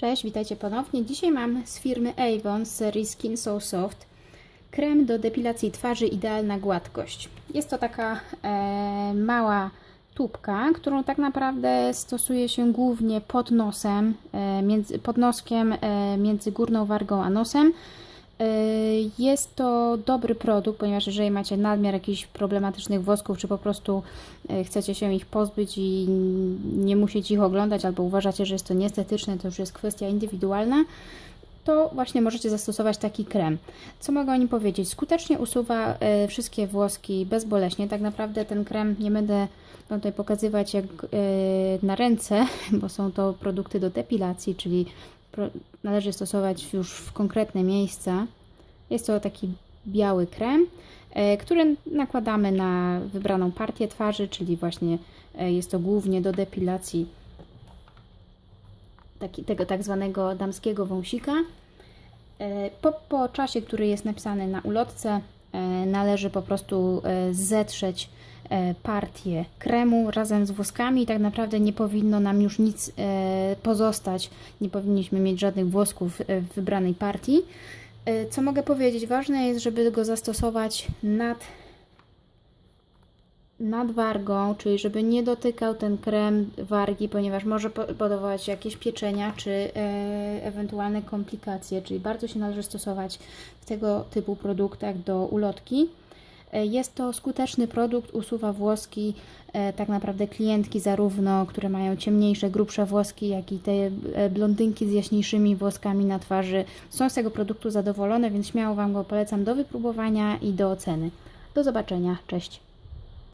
Cześć, witajcie ponownie. Dzisiaj mam z firmy Avon z serii Skin So Soft krem do depilacji twarzy Idealna Gładkość. Jest to taka e, mała tubka, którą tak naprawdę stosuje się głównie pod nosem, e, między, pod noskiem e, między górną wargą a nosem. E, Jest to dobry produkt, ponieważ jeżeli macie nadmiar jakichś problematycznych włosków, czy po prostu e, chcecie się ich pozbyć i nie musieć ich oglądać, albo uważacie, że jest to niestetyczne, to już jest kwestia indywidualna, to właśnie możecie zastosować taki krem. Co mogę o nim powiedzieć? Skutecznie usuwa e, wszystkie włoski bezboleśnie. Tak naprawdę ten krem nie będę Wam tutaj pokazywać jak e, na ręce, bo są to produkty do depilacji, czyli należy stosować już w konkretne miejsca. Jest to taki biały krem, e, który nakładamy na wybraną partię twarzy, czyli właśnie e, jest to głównie do depilacji taki, tego tak zwanego damskiego wąsika. E, Po, po czasie, który jest napisany na ulotce, należy po prostu zetrzeć partię kremu razem z włoskami tak naprawdę nie powinno nam już nic pozostać, nie powinniśmy mieć żadnych włosków w wybranej partii. E, Co mogę powiedzieć? Ważne jest, żeby go zastosować nad nad wargą, czyli żeby nie dotykał ten krem wargi, ponieważ może po- powodować jakieś pieczenia czy e, ewentualne komplikacje, czyli bardzo się należy stosować w tego typu produktach do ulotki. E, Jest to skuteczny produkt, usuwa włoski e, tak naprawdę klientki zarówno, które mają ciemniejsze, grubsze włoski, jak i te e, blondynki z jaśniejszymi włoskami na twarzy są z tego produktu zadowolone, więc śmiało Wam go polecam do wypróbowania i do oceny. Do zobaczenia, cześć!